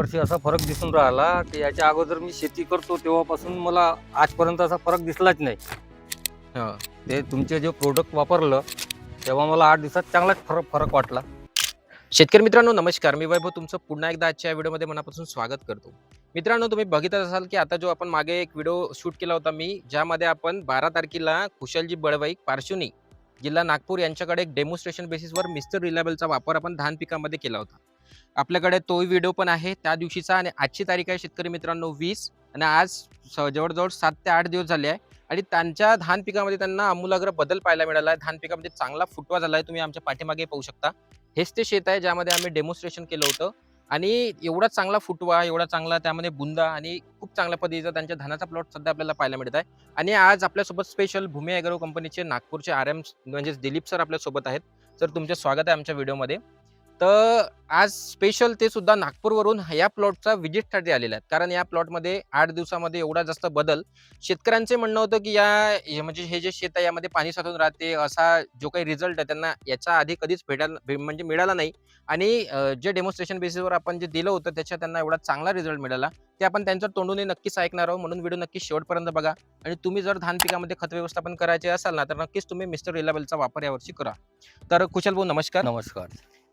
वर्षी असा फरक दिसून राहिला की याच्या अगोदर मी शेती करतो तेव्हापासून मला आजपर्यंत असा फरक दिसलाच नाही. ते तुमचे जे प्रोडक्ट वापरलं तेव्हा मला आठ दिवसात चांगलाच फरक फरक वाटला. शेतकरी मित्रांनो नमस्कार. मी वैभव तुमचं पुन्हा एकदा आजच्या व्हिडिओमध्ये मनापासून स्वागत करतो. मित्रांनो तुम्ही बघितच असाल की आता जो आपण मागे एक व्हिडिओ शूट केला होता मी ज्यामध्ये आपण बारा तारखेला कुशलजी बळवाईक पार्श्वनी जिल्हा नागपूर यांच्याकडे एक डेमॉन्स्ट्रेशन बेसिसवर मिस्टर रिलायबलचा वापर आपण धान पिकामध्ये केला होता. आपल्याकडे तोही व्हिडिओ पण आहे. त्या दिवशीचा आणि आजची तारीख आहे शेतकरी मित्रांनो वीस. आणि आज स- जवळजवळ सात ते आठ दिवस झाले आहे. आणि त्यांच्या धान पिकामध्ये त्यांना आमूलाग्र बदल पाहायला मिळाला आहे. धान पिकामध्ये चांगला फुटवा झाला आहे. तुम्ही आमच्या पाठीमागे पाहू शकता. हेच ते शेत आहे ज्यामध्ये आम्ही डेमॉन्स्ट्रेशन केलं होतं. आणि एवढा चांगला फुटवा एवढा चांगला त्यामध्ये बुंदा आणि खूप चांगल्या पद्धतीचा त्यांच्या धानाचा प्लॉट सध्या आपल्याला पाहायला मिळत आहे. आणि आज आपल्यासोबत स्पेशल भूमी ॲग्रो कंपनीचे नागपूरचे आर एम म्हणजेच दिलीप सर आपल्यासोबत आहेत. तर तुमचे स्वागत आहे आमच्या व्हिडिओमध्ये तर आज स्पेशल ते सुद्धा नागपूरवरून या प्लॉटचा विजिटसाठी आलेला आहेत. कारण या प्लॉटमध्ये आठ दिवसामध्ये एवढा जास्त बदल. शेतकऱ्यांचे म्हणणं होतं की या म्हणजे हे जे शेत आहे यामध्ये पाणी साठून राहते असा जो काही रिझल्ट आहे त्यांना याच्या आधी कधीच भेटायला भे- म्हणजे मिळाला नाही. आणि जे डेमॉन्स्ट्रेशन बेसिसवर आपण जे दिलं होतं त्याच्या त्यांना एवढा चांगला रिझल्ट मिळाला. ते आपण त्यांच्या तोंडूने नक्कीच ऐकणार आहोत. म्हणून व्हिडिओ नक्की शेवटपर्यंत बघा. आणि तुम्ही जर धान पिकामध्ये खत व्यवस्थापन करायचे असाल ना तर नक्कीच तुम्ही मिस्टर रिलाबलचा वापर यावर्षी करा. तर कुशल भाऊ नमस्कार. नमस्कार.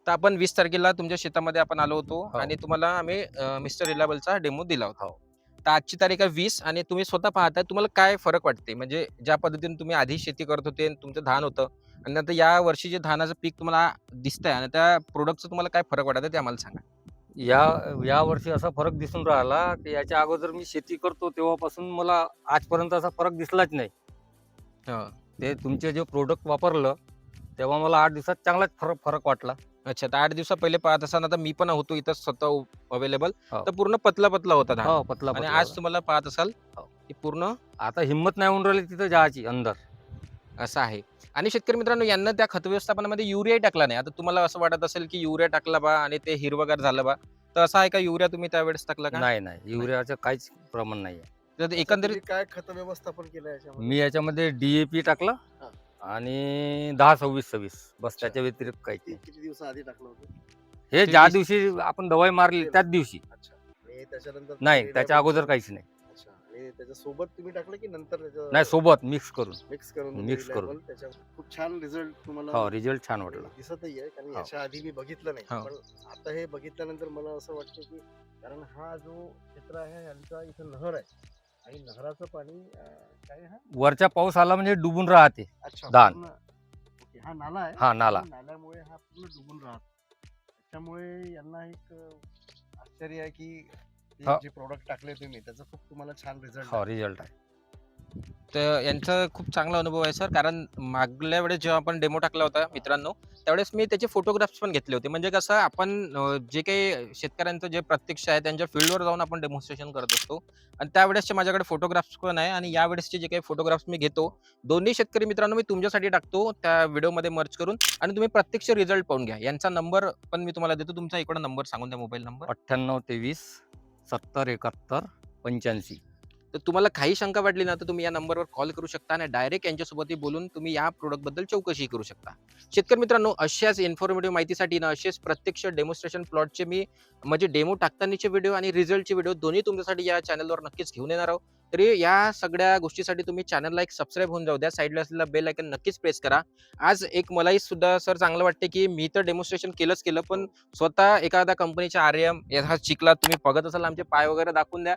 तर आपण वीस तारखेला तुमच्या शेतामध्ये आपण आलो होतो हो. आणि तुम्हाला आम्ही मिस्टर रिलाबलचा डेमो दिला होता. तर आजची तारीख आहे वीस आणि तुम्ही स्वतः पाहताय तुम्हाला काय फरक वाटते? म्हणजे ज्या पद्धतीने तुम्ही आधी शेती करत होते आणि तुमचं धान होतं आणि नंतर या वर्षी जे धानाचं पीक तुम्हाला दिसतंय आणि त्या प्रोडक्टचं तुम्हाला काय फरक वाटत ते आम्हाला सांगा. या यावर्षी असा फरक दिसून राहिला की याच्या अगोदर मी शेती करतो तेव्हापासून मला आजपर्यंत असा फरक दिसलाच नाही. ते तुमचे जे प्रोडक्ट वापरलं तेव्हा मला आठ दिवसात चांगलाच फरक फरक वाटला. अच्छा तर आठ दिवसा पहिले पाहत असताना तर मी पण होतो इथं स्वतः अवेलेबल हो. तर पूर्ण पतला पतला होता धान. हो पतला आणि पतला आज होता. तुम्हाला पाहत असाल हो. की पूर्ण आता हिंमत नाही होऊन राहिली तिथं जायची अंदर. असं आहे. आणि शेतकरी मित्रांनो यांना त्या खत व्यवस्थापनामध्ये युरिया टाकला नाही. आता तुम्हाला असं वाटत असेल की युरिया टाकला बा आणि ते हिरवगार झालं बा तर असं आहे का युरिया तुम्ही त्यावेळेस टाकला का? नाही नाही. युरियाचं काहीच प्रमाण नाही आहे तर एकंदरीत काय खत व्यवस्थापन केलं याच्यामध्ये? मी याच्यामध्ये डीएपी टाकलं. हा. आणि दहा सव्वीस सव्वीस बस. त्याच्या व्यतिरिक्त काहीच ते नाही. किती दिवसाआधी टाकलं होतं? हे ज्या दिवशी आपण दवाई मारली त्याच दिवशी. अच्छा. आणि त्याच्यानंतर नाही त्याच्या अगोदर काहीच नाही. अच्छा. आणि त्याच्या सोबत तुम्ही टाकलं की नंतर त्याच्या नाही सोबत मिक्स करून. मिक्स करून mix करून. त्याच्या खूप छान रिझल्ट तुम्हाला हो रिझल्ट छान वाटला. दिसतही आहे कारण हो. याच्या आधी मी बघितलं नाही. हो. पण आता हे बघितल्यानंतर मला असं वाटतं की कारण हा जो क्षेत्र आहे यांचा इथं नहर आहे. आणि नहराचं पाणी अं, काय हा वरच्या पाऊस आला म्हणजे डुबून राहते. अच्छा दान. पूर्ण- ओके, हा नाला आहे. हा नाला. नाल्यामुळे हा पूर्ण डुबून राहतो. त्याच्यामुळे यांना एक अं, आश्चर्य आहे की हा. जे प्रोडक्ट टाकले तुम्ही त्याचा खूप तुम्हाला छान रिझल्ट हो रिझल्ट आहे. तर यांचा खूप चांगला अनुभव आहे सर. कारण मागल्या वेळेस जेव्हा आपण डेमो टाकला होता मित्रांनो त्यावेळेस मी त्याचे फोटोग्राफ्स पण घेतले होते. म्हणजे कसं आपण अं, जे काही शेतकऱ्यांचं जे प्रत्यक्ष आहे त्यांच्या फील्डवर जाऊन आपण डेमॉन्स्ट्रेशन करत असतो. आणि त्यावेळेसचे माझ्याकडे फोटोग्राफ्स पण आहे आणि यावेळेसचे जे काही फोटोग्राफ्स मी घेतो दोन्ही शेतकरी मित्रांनो मी तुमच्यासाठी टाकतो त्या व्हिडिओमध्ये मर्च करून. आणि तुम्ही प्रत्यक्ष रिझल्ट पाहून घ्या. यांचा नंबर पण मी तुम्हाला देतो. तुमचा इकडं नंबर सांगून द्या मोबाईल नंबर अठ्ठ्याण्णव तेवीस सत्तर एकाहत्तर पंच्याऐंशी. तर तुम्हाला काही शंका वाटली ना तर तुम्ही या नंबरवर कॉल करू शकता आणि डायरेक्ट यांच्यासोबतही बोलून तुम्ही या प्रोडक्टबद्दल चौकशी करू शकता. शेतकरी मित्रांनो अशाच इन्फॉर्मेटिव्ह माहितीसाठी ना असेच प्रत्यक्ष डेमॉन्स्ट्रेशन प्लॉटचे मी म्हणजे डेमो टाकतानाचे व्हिडिओ आणि रिझल्टचे व्हिडिओ दोन्ही तुमच्यासाठी या चॅनलवर नक्कीच घेऊन येणार आहोत. तरी या सगळ्या गोष्टीसाठी तुम्ही चॅनलला एक सबस्क्राईब होऊन जाऊ द्या. साईडला असलेला बेल आयकन नक्कीच प्रेस करा. आज एक मलाही सुद्धा सर चांगलं वाटते की मी तर डेमॉन्स्ट्रेशन केलंच केलं पण स्वतः एखाद्या कंपनीच्या आर एम हा शिकला तुम्ही बघत असाल आमचे पाय वगैरे दाखवून द्या.